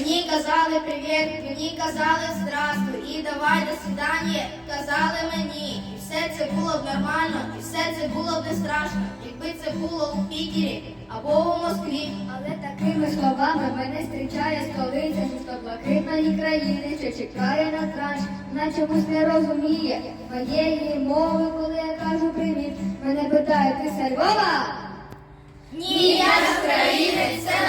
Мені казали привіт, мені казали здрастуй і давай до свидання, казали мені. І все це було б нормально, і все це було б не страшно, якби це було у Пітері або у Москві. Але такими словами мене зустрічає столиця, жовто-блакитної країни, що чекає на кращ, вона чомусь не розуміє моєї мови, коли я кажу привіт. Мене питають, ти Львова? Ні, я з України, це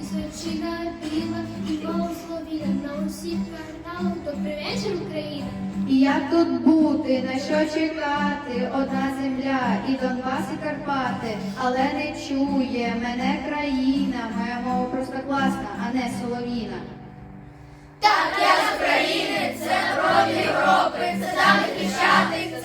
і звершина піва, і благословіна на усіх каналах. Добрий вечір, Україна! І як тут бути, на що чекати? Одна земля, і Донбас, і Карпати, але не чує мене країна, моя мова просто класна, а не соловіна. Так, я з України, це напроти Європи, це де Хрещатик,